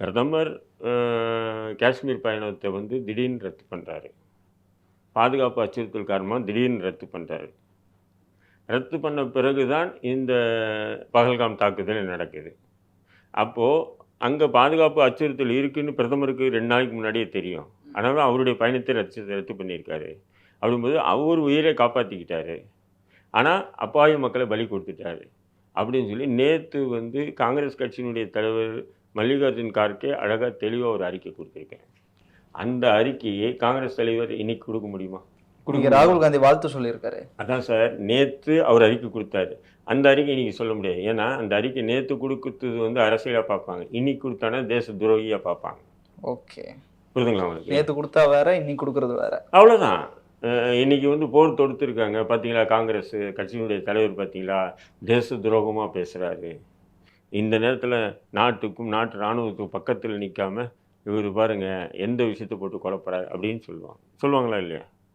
பிரதமர் காஷ்மீர் பயணத்தை வந்து திடீர்னு ரத்து பண்ணுறாரு பாதுகாப்பு அச்சுறுத்தல் காரணமாக திடீர்னு ரத்து பண்ணுறாரு ரத்து பண்ண பிறகு தான் இந்த பகல்காம் தாக்குதல் நடக்குது. அப்போது அங்கே பாதுகாப்பு அச்சுறுத்தல் இருக்குன்னு பிரதமருக்கு ரெண்டு நாளைக்கு முன்னாடியே தெரியும். அதனால் அவருடைய பயணத்தை ரத்து ரத்து பண்ணியிருக்காரு. அப்படிங்கும்போது அவர் உயிரை காப்பாற்றிக்கிட்டாரு ஆனால் அப்பாவி மக்களை பலி கொடுத்துட்டாரு. அப்படின்னு சொல்லி நேற்று வந்து காங்கிரஸ் கட்சியினுடைய தலைவர் மல்லிகார்ஜுன் கார்கே அழகாக தெளிவாக ஒரு அறிக்கை கொடுத்துருக்கேன். அந்த அறிக்கையை காங்கிரஸ் தலைவர் இன்னைக்கு கொடுக்க முடியுமா? நீங்க ராகுல் காந்தி வாழ்த்து சொல்லியிருக்காரு. அதான் சார் நேற்று அவர் அறிக்கை கொடுத்தாரு. அந்த அறிக்கை இன்னைக்கு சொல்ல முடியாது. ஏன்னா அந்த அறிக்கை நேற்று கொடுக்குறது வந்து அரசியலாக பார்ப்பாங்க. இன்னைக்கு கொடுத்தானா தேச துரோகியாக பார்ப்பாங்க. ஓகே. புரிதுங்களா உங்களுக்கு? நேத்து கொடுத்தா வேற இன்னைக்கு கொடுக்கறது வேற. அவ்வளோதான் இன்னைக்கு வந்து போர் தொடுத்துருக்காங்க. பார்த்தீங்களா காங்கிரஸ் கட்சியினுடைய தலைவர் பார்த்தீங்களா தேச துரோகமாக பேசுகிறாரு இந்த நேரத்தில் நாட்டுக்கும் நாட்டு இராணுவத்துக்கும் பக்கத்தில் நிற்காம இவர் பாருங்கள் எந்த விஷயத்தை போட்டு குழப்பறாரு அப்படின்னு சொல்லுவாங்க. சொல்லுவாங்களா இல்லையா?